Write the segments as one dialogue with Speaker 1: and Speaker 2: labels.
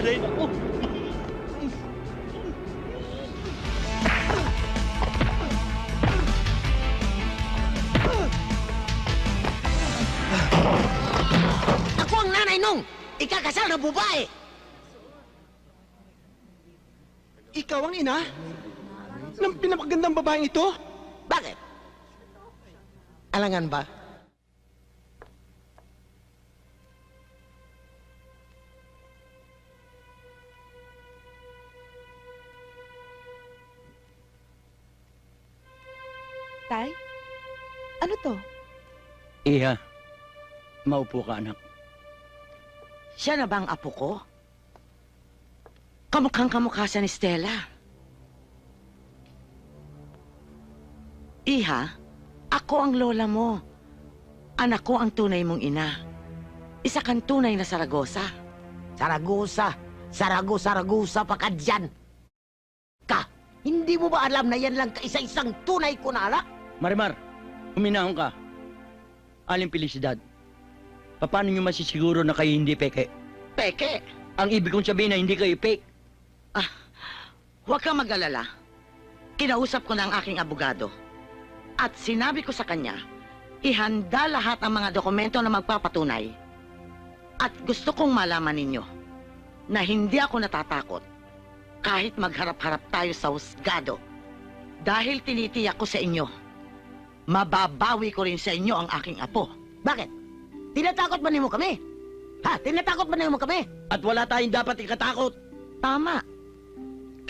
Speaker 1: Aray naku!
Speaker 2: Ako ang nanay nung ikakasal na babae.
Speaker 3: Ikaw ang ina? Ng pinapagandang babaeng ito?
Speaker 2: Bakit? Alangan ba?
Speaker 4: Tay? Ano to?
Speaker 1: Iha, maupo ka anak.
Speaker 2: Siya na ba ang apo ko? Kamukhang kamukha siya ni Stella. Iha, ako ang lola mo. Anak ko ang tunay mong ina. Isa kang tunay na Saragosa. Saragosa? Sarago, Saragosa pa ka dyan. Ka, hindi mo ba alam na yan lang kaisa-isang tunay ko na anak?
Speaker 1: Marimar, huminahon ka. Aling felicidad. Paano nyo masisiguro na kayo hindi peke?
Speaker 2: Peke,
Speaker 1: Ang ibig kong sabihin na hindi kayo fake.
Speaker 2: Huwag kang mag-alala. Kinausap ko na ang aking abogado. At sinabi ko sa kanya, ihanda lahat ang mga dokumento na magpapatunay. At gusto kong malaman ninyo na hindi ako natatakot kahit magharap-harap tayo sa husgado. Dahil tinitiyak ko sa inyo, mababawi ko rin sa inyo ang aking apo. Bakit? Tinatakot ba niyo kami? Ha? Tinatakot ba niyo kami?
Speaker 1: At wala tayong dapat ikatakot.
Speaker 2: Tama.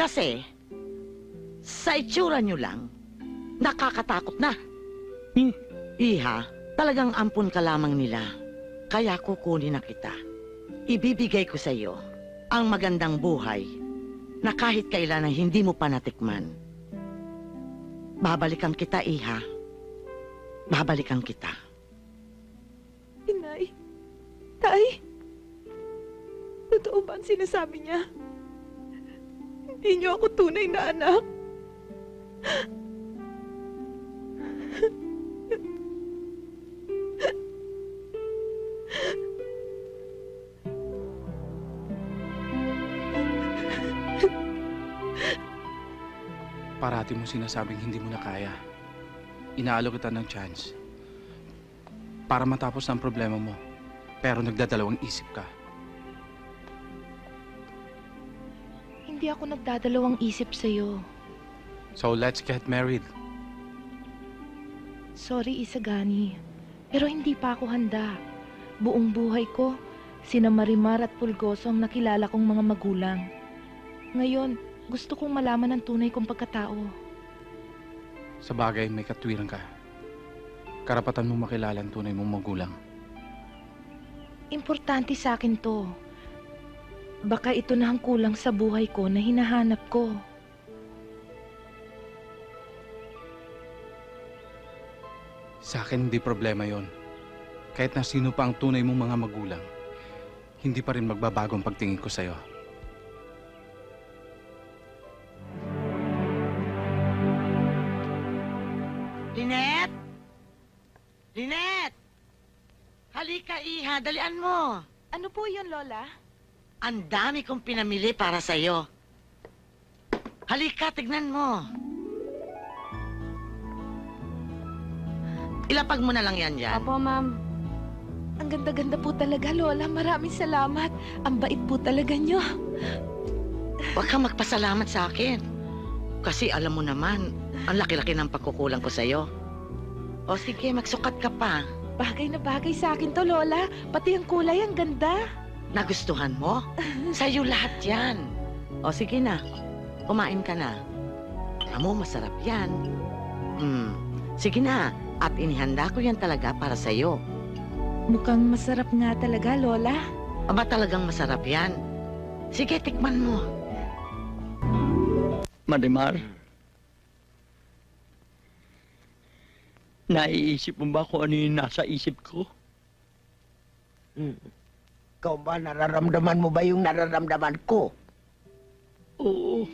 Speaker 2: Kasi, sa itsura nyo lang, nakakatakot na.
Speaker 1: Hmm.
Speaker 2: Iha, talagang ampun ka lamang nila. Kaya kukunin na kita. Ibibigay ko sa iyo ang magandang buhay na kahit kailan ay hindi mo pa natikman. Babalikan kita, Iha. Babalikan kita.
Speaker 4: Inay? Tay? Totoo ba ang sinasabi niya? Hindi niyo ako tunay na anak.
Speaker 3: Parati mo sinasabing hindi mo na kaya. Inaalok kita ng chance. Para matapos ang problema mo. Pero nagdadalawang isip ka.
Speaker 4: Hindi ako nagdadalawang isip sa'yo.
Speaker 3: So let's get married.
Speaker 4: Sorry, Isagani. Pero hindi pa ako handa. Buong buhay ko, sina Marimar at Pulgoso ang nakilala kong mga magulang. Ngayon, gusto kong malaman ang tunay kong pagkatao.
Speaker 3: Sa bagay, may katwiran ka. Karapatan mo makilala ang tunay mong magulang.
Speaker 4: Importante sa akin to. Baka ito na ang kulang sa buhay ko na hinahanap ko.
Speaker 3: Sa akin, hindi problema yon. Kahit na sino pa ang tunay mong mga magulang, hindi pa rin magbabago ang pagtingin ko sa'yo.
Speaker 2: Iha. Dalian mo.
Speaker 4: Ano po yun, Lola?
Speaker 2: Ang dami kong pinamili para sa'yo. Halika, tignan mo. Ilapag mo na lang yan dyan.
Speaker 4: Apo, ma'am. Ang ganda-ganda po talaga, Lola. Maraming salamat. Ang bait po talaga nyo.
Speaker 2: Huwag kang magpasalamat sa akin. Kasi alam mo naman, ang laki-laki ng pagkukulang ko sa'yo. O sige, magsukat ka pa.
Speaker 4: Bagay na bagay sa akin to, Lola. Pati ang kulay, ang ganda.
Speaker 2: Nagustuhan mo? Sa'yo lahat yan. O sige na, kumain ka na. Amo, masarap yan. Hmm, sige na, at inihanda ko yan talaga para sa'yo.
Speaker 4: Mukhang masarap nga talaga, Lola.
Speaker 2: Aba talagang masarap yan. Sige, tikman mo.
Speaker 1: Marimar. Naiisip mo ba kung ano yung nasa isip ko?
Speaker 2: Ikaw ba, nararamdaman mo ba yung nararamdaman ko?
Speaker 1: Oo.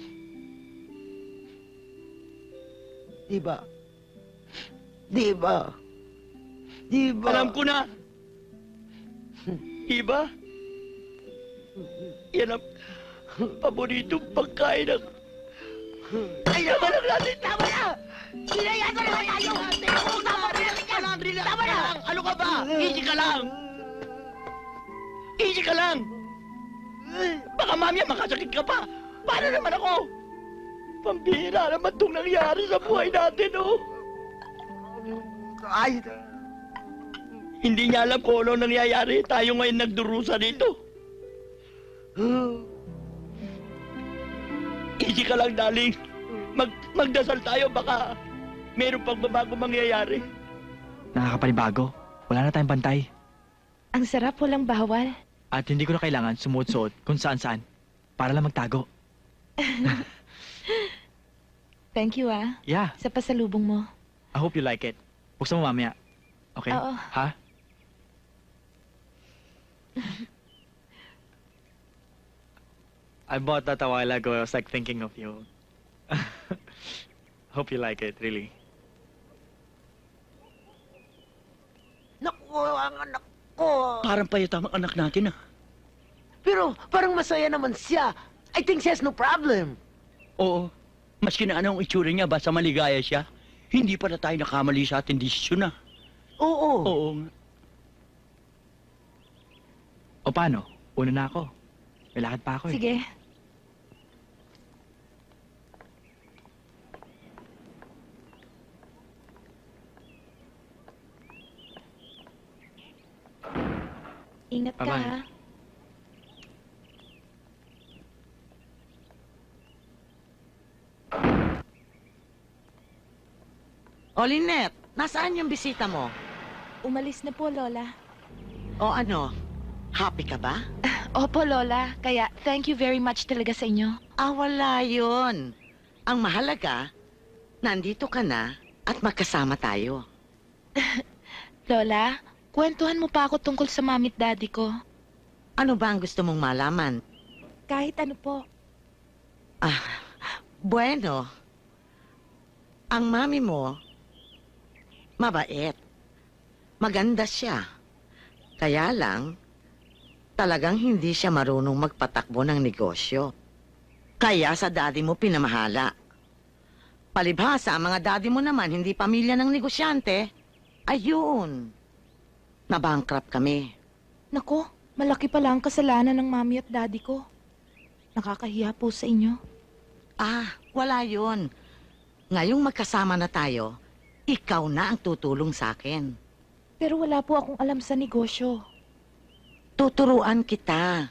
Speaker 2: Di ba? Di ba? Di ba?
Speaker 1: Alam ko na. Iba? Yan ang paboritong pagkain ng... Ay, naman lang natin! Tama na ka? Easy ka lang! Easy ka lang! Baka mamaya makasakit ka pa! Paano naman ako? Pambihira naman itong nangyari sa buhay natin, oh!
Speaker 5: Ay,
Speaker 1: Hindi niya alam kung ano nangyayari. Tayo ngayon nagdurusa dito. Easy ka lang, darling. Mag magdasal tayo, baka meron pang babago mangyayari.
Speaker 5: nakakapanibago. Wala na tayong pantay.
Speaker 4: Ang sarap, walang bawal.
Speaker 5: At hindi ko na kailangan sumuot-suot kung saan-saan para lang magtago.
Speaker 4: Thank you ah,
Speaker 5: Yeah,
Speaker 4: sa pasalubong mo.
Speaker 5: I hope you like it. Buksan mo mamaya. Okay?
Speaker 4: Oo.
Speaker 5: Ha? I bought that a while ago. I was like thinking of you. hope you like it, really.
Speaker 6: Naku, ang anak ko.
Speaker 1: Parang payatamang anak natin, ah.
Speaker 6: Pero parang masaya naman siya. I think she has no problem.
Speaker 1: Oo. Maski na anong itsura niya, basta maligaya siya. Hindi pa na tayo nakamali sa ating desisyon, ah.
Speaker 6: Oo.
Speaker 1: Oo nga.
Speaker 5: O paano? Una na ako. May lakad pa ako eh.
Speaker 4: Sige. Ingat ka
Speaker 5: Bye-bye.
Speaker 4: ha.
Speaker 2: O, Lynette, nasaan yung bisita mo?
Speaker 4: Umalis na po, Lola.
Speaker 2: O ano, happy ka ba?
Speaker 4: Opo, Lola. Kaya thank you very much talaga sa inyo.
Speaker 2: Ah, wala yun. Ang mahalaga, nandito ka na at magkasama tayo.
Speaker 4: Lola, kwentuhan mo pa ako tungkol sa mamit daddy ko.
Speaker 2: Ano ba ang gusto mong malaman?
Speaker 4: Kahit ano po.
Speaker 2: Bueno, ang mami mo, mabait. Maganda siya. Kaya lang, talagang hindi siya marunong magpatakbo ng negosyo. Kaya sa daddy mo pinamahala. Palibhasa, ang mga daddy mo naman hindi pamilya ng negosyante. Ayun. Nabankrupt kami.
Speaker 4: Nako, malaki pala ang kasalanan ng mami at daddy ko. Nakakahiya po sa inyo.
Speaker 2: Ah, wala yun. Ngayong magkasama na tayo, ikaw na ang tutulong sa akin.
Speaker 4: Pero wala po akong alam sa negosyo.
Speaker 2: Tuturuan kita.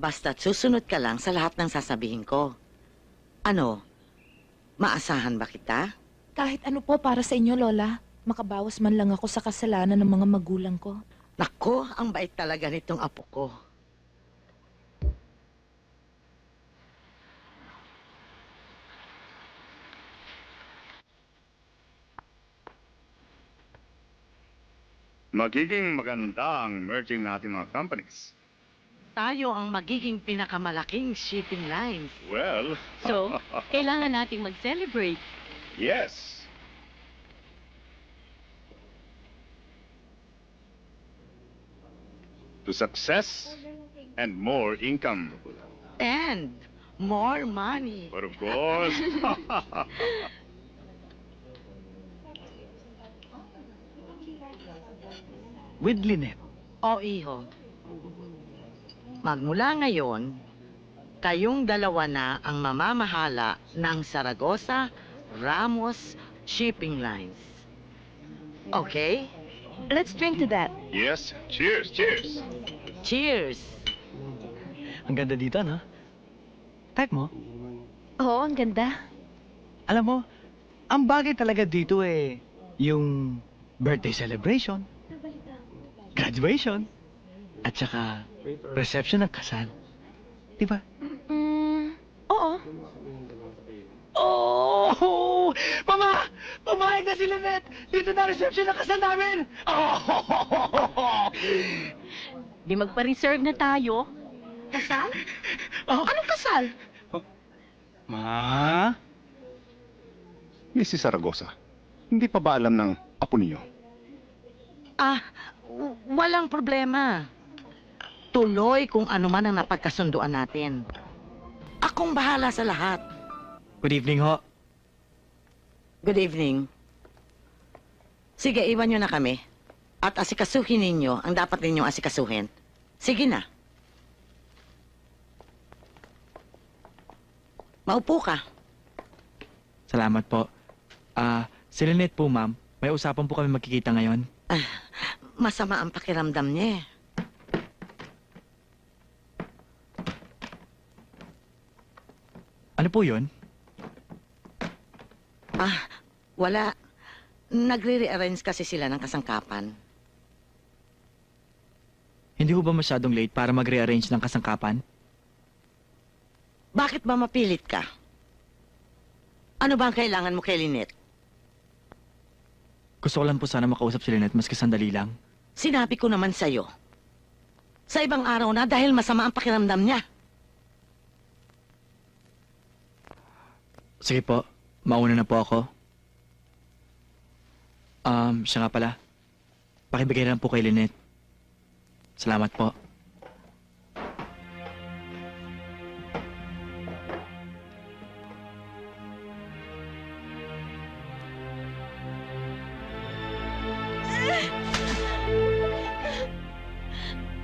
Speaker 2: Basta't susunod ka lang sa lahat ng sasabihin ko. Ano? Maasahan ba kita?
Speaker 4: Kahit ano po para sa inyo, Lola. Makabawas man lang ako sa kasalanan ng mga magulang ko.
Speaker 2: Nako, ang bait talaga nitong apo ko.
Speaker 7: Magiging maganda ang merging natin mga companies.
Speaker 2: Tayo ang magiging pinakamalaking shipping line.
Speaker 7: Well,
Speaker 8: So, kailangan nating mag-celebrate.
Speaker 7: yes. To success and more income.
Speaker 2: And more money.
Speaker 7: But of course,
Speaker 5: With Lynette.
Speaker 2: O iho, magmula ngayon, kayong dalawa na ang mamamahala ng Saragossa Ramos Shipping Lines. Okay?
Speaker 4: Let's drink to that.
Speaker 7: yes. Cheers, cheers.
Speaker 2: Cheers!
Speaker 5: Ang ganda dito, no? Type mo?
Speaker 4: Oo, ang ganda.
Speaker 9: Alam mo, ang bagay talaga dito eh, yung birthday celebration, graduation, at saka reception ng kasal. Di ba?
Speaker 4: Mm, oo.
Speaker 9: Oh! Mama! Pumayag na si Lynette! Dito na reception ng kasal namin! Oh!
Speaker 8: Di magpa-reserve na tayo. Kasal?
Speaker 9: Oh.
Speaker 8: Anong kasal?
Speaker 9: Ma?
Speaker 7: Mrs. Saragosa, hindi pa ba alam ng apo niyo?
Speaker 2: Ah, walang problema. tuloy kung ano man ang napagkasunduan natin. Akong bahala sa lahat.
Speaker 5: Good evening ho.
Speaker 2: Good evening. Sige, iwan nyo na kami. At asikasuhin ninyo ang dapat ninyong asikasuhin. Sige na. Maupo ka.
Speaker 5: Salamat po. Ah, si Lynette po, ma'am. May usapan po kami magkikita ngayon.
Speaker 2: Masama ang pakiramdam niya eh.
Speaker 5: Ano po yun?
Speaker 2: Ah, wala. Nagre-rearrange kasi sila ng kasangkapan.
Speaker 5: Hindi ho ba masyadong late para mag-rearrange ng kasangkapan?
Speaker 2: Bakit ba mapilit ka? Ano ba ang kailangan mo kay Lynette?
Speaker 5: Gusto ko lang po sana makausap si Lynette maski sandali lang.
Speaker 2: Sinabi ko naman sa'yo. Sa ibang araw na dahil masama ang pakiramdam niya.
Speaker 5: Sige po, mauna na po ako. Um, siya nga pala. Pakibigay na lang po kay Lynette. Salamat po.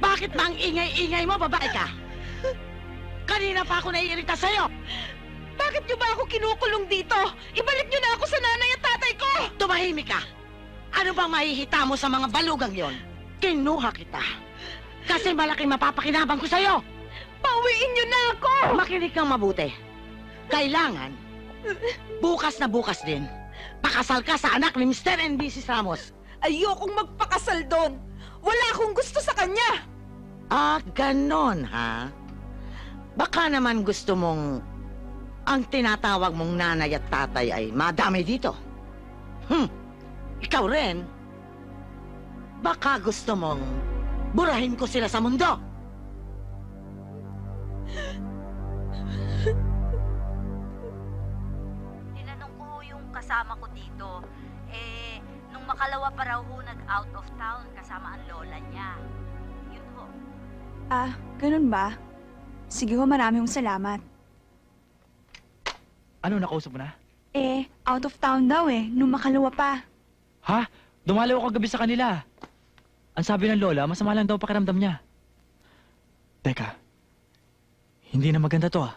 Speaker 2: Bakit ba ang ingay-ingay mo, babae ka? Kanina pa ako naiirita sa'yo.
Speaker 4: Bakit niyo ba ako kinukulong dito? Ibalik niyo na ako sa nanay at tatay ko!
Speaker 2: Tumahimik ka. Ano bang mahihita mo sa mga balugang yon? Kinuha kita. Kasi malaking mapapakinabang ko sa'yo.
Speaker 4: Pauwiin niyo na ako!
Speaker 2: Makinig kang mabuti. Kailangan, bukas na bukas din, pakasal ka sa anak ni Mr. and Mrs. Ramos.
Speaker 4: Ayokong magpakasal doon! Wala akong gusto sa kanya!
Speaker 2: Ah, ganon, ha? Baka naman gusto mong ang tinatawag mong nanay at tatay ay madami dito. Hmm, ikaw rin. Baka gusto mong burahin ko sila sa mundo.
Speaker 10: Tinanong ko yung kasama ko dito. Eh, nung makalawa pa raw ho nag-out of town kasama ang lola niya. Yun ho.
Speaker 11: Ah, ganun ba? Sige ho, marami hong salamat.
Speaker 5: Ano, nakausap mo na?
Speaker 11: Eh, out of town daw eh, nung makalawa pa.
Speaker 5: Ha? Dumalaw ako gabi sa kanila. Ang sabi ng lola, masama lang daw pakiramdam niya. Teka, hindi na maganda to ah.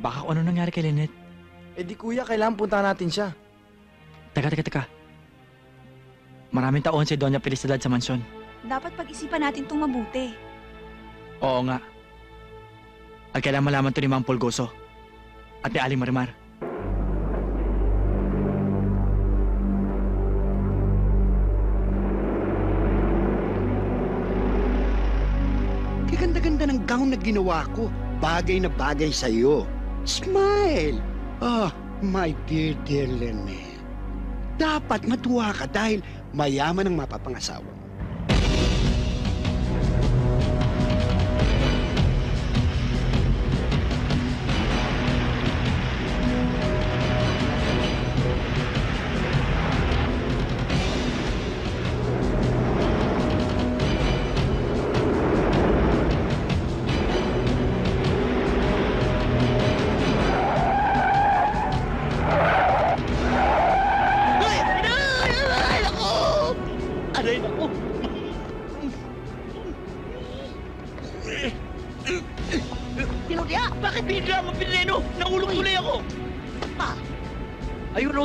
Speaker 5: Baka kung ano nangyari kay Lynette.
Speaker 6: Eh di kuya, kailangan puntahan natin siya.
Speaker 5: Teka, teka, teka. Maraming taon si Doña Felicidad sa mansyon.
Speaker 11: Dapat pag-isipan natin itong mabuti.
Speaker 5: Oo nga. At kailangan malaman to ni Mang Polgoso. At ni Aling Marimar.
Speaker 1: Gown na ginawa ko. Bagay na bagay sa'yo. Smile! Oh, my dear, dear Lynette. Dapat matuwa ka dahil mayaman ang mapapangasawa mo.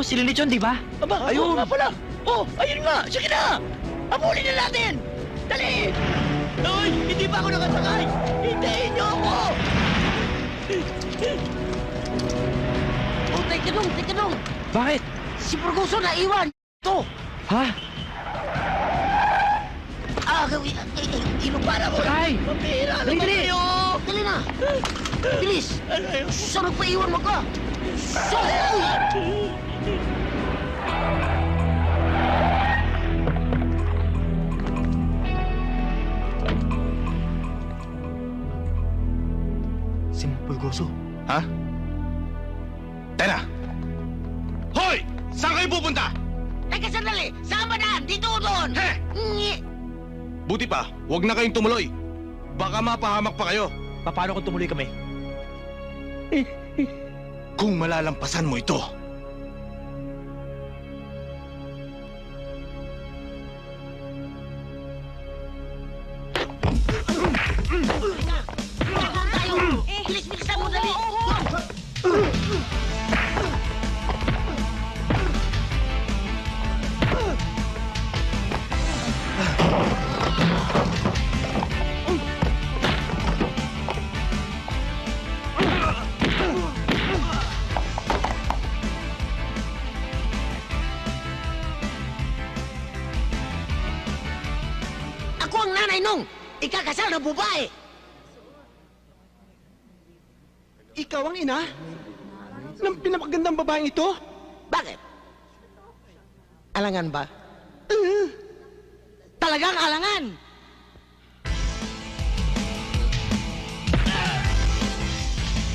Speaker 5: Ayun o, si Lynette yun, di ba?
Speaker 1: Aba, ayun nga pala! Oh, ayun nga! Sige na! Abulin na natin! Dali! Hoy! Hindi pa ako nakasakay! Hintayin niyo ako!
Speaker 2: Oh, teka dong, teka dong.
Speaker 5: Bakit?
Speaker 2: Si Burgoso na iwan. To.
Speaker 5: Ha?
Speaker 1: Ah, gawi! Inubara mo!
Speaker 5: Sakay!
Speaker 1: Pambihira
Speaker 2: Dali,
Speaker 1: naman
Speaker 2: dali!
Speaker 1: kayo!
Speaker 2: Dali na. Bilis.
Speaker 1: Ano yun?
Speaker 2: Sarap pa iwan mo ka.
Speaker 5: Si Polgoso.
Speaker 12: Tena! Hoy! Saan kayo pupunta?
Speaker 2: Teka sandali. Dito o doon?
Speaker 12: He!
Speaker 2: Ngi.
Speaker 12: Buti pa, huwag na kayong tumuloy. Baka mapahamak pa kayo.
Speaker 1: Paano kung tumuloy kami?
Speaker 12: Kung malalampasan mo ito.
Speaker 2: Babae!
Speaker 13: Ikaw ang ina? Ng pinapagandang babaeng ito?
Speaker 2: Bakit? Alangan ba? Talagang alangan!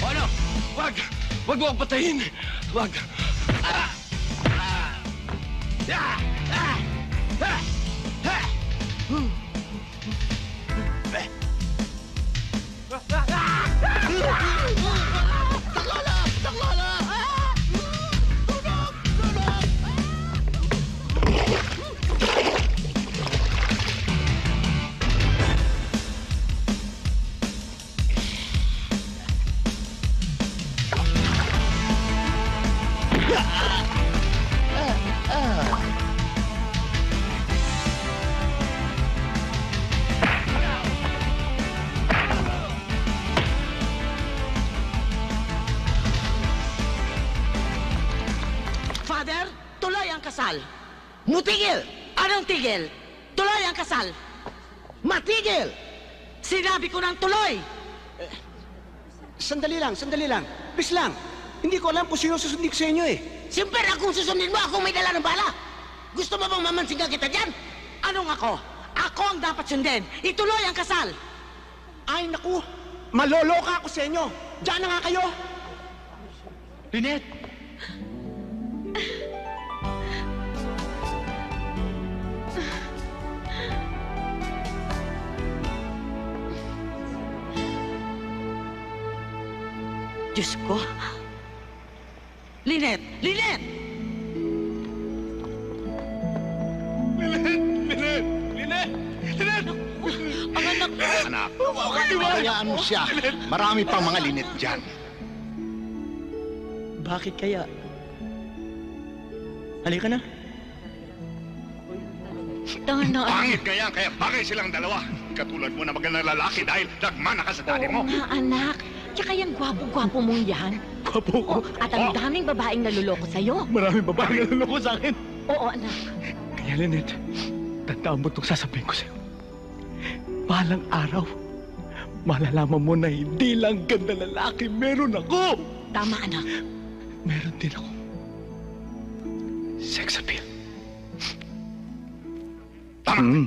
Speaker 12: Ano? Wag! Wag mo patayin! Wag!
Speaker 2: Father, Mutigil! Anong tigil? Tuloy ang kasal. Matigil! Sinabi ko ng tuloy!
Speaker 13: Sandali lang, sandali lang. Bis lang. Hindi ko alam kung sino susundin ko sa inyo eh.
Speaker 2: Siyempre, kung susundin mo, ako may dala ng bala. Gusto mo bang mamansingan kita dyan? Anong ako? Ako ang dapat sundin. Ituloy ang kasal.
Speaker 13: Ay, naku. Maloloka ako sa inyo. Diyan na nga kayo.
Speaker 14: Lynette!
Speaker 2: Diyos ko. Linet! Linet!
Speaker 12: Linet! Linet! Linet!
Speaker 2: Ang anak ko!
Speaker 12: Anak, hayaan mo siya. Marami pang mga linit dyan.
Speaker 1: Bakit kaya? Halika na.
Speaker 8: Tana,
Speaker 12: Pangit kaya, kaya bagay silang dalawa. Katulad mo na magandang lalaki dahil nagmana ka sa daddy mo.
Speaker 8: Oo nga, anak. Tsaka yung gwapo-gwapo mong yan.
Speaker 1: Gwapo ko.
Speaker 8: Oh, at ang daming babaeng naluloko sa'yo.
Speaker 1: Maraming babae na naloko sa akin.
Speaker 8: Oo, anak.
Speaker 14: Kaya Lynette, tandaan mo itong sasabihin ko sa'yo. Balang araw, malalaman mo na hindi lang ganda lalaki meron ako.
Speaker 8: Tama, anak.
Speaker 14: Meron din ako. Sex appeal.
Speaker 12: Tama.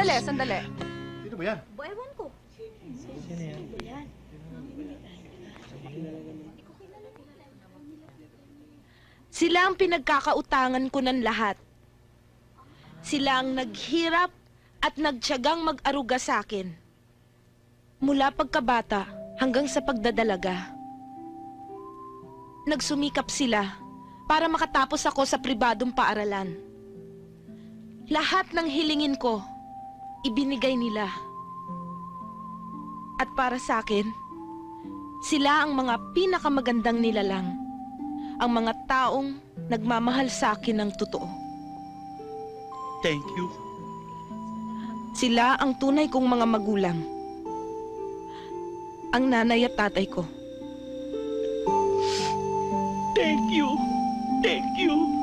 Speaker 15: Sandali, sandali.
Speaker 12: Sino ba yan?
Speaker 15: Ewan ko.
Speaker 4: Sila ang pinagkakautangan ko ng lahat. Sila ang naghirap at nagtyagang mag-aruga sa akin. Mula pagkabata hanggang sa pagdadalaga. Nagsumikap sila para makatapos ako sa pribadong paaralan. Lahat ng hilingin ko, ibinigay nila. At para sa akin, sila ang mga pinakamagandang nilalang ang mga taong nagmamahal sa akin ng totoo.
Speaker 1: Thank you.
Speaker 4: Sila ang tunay kong mga magulang. Ang nanay at tatay ko.
Speaker 1: Thank you. Thank you.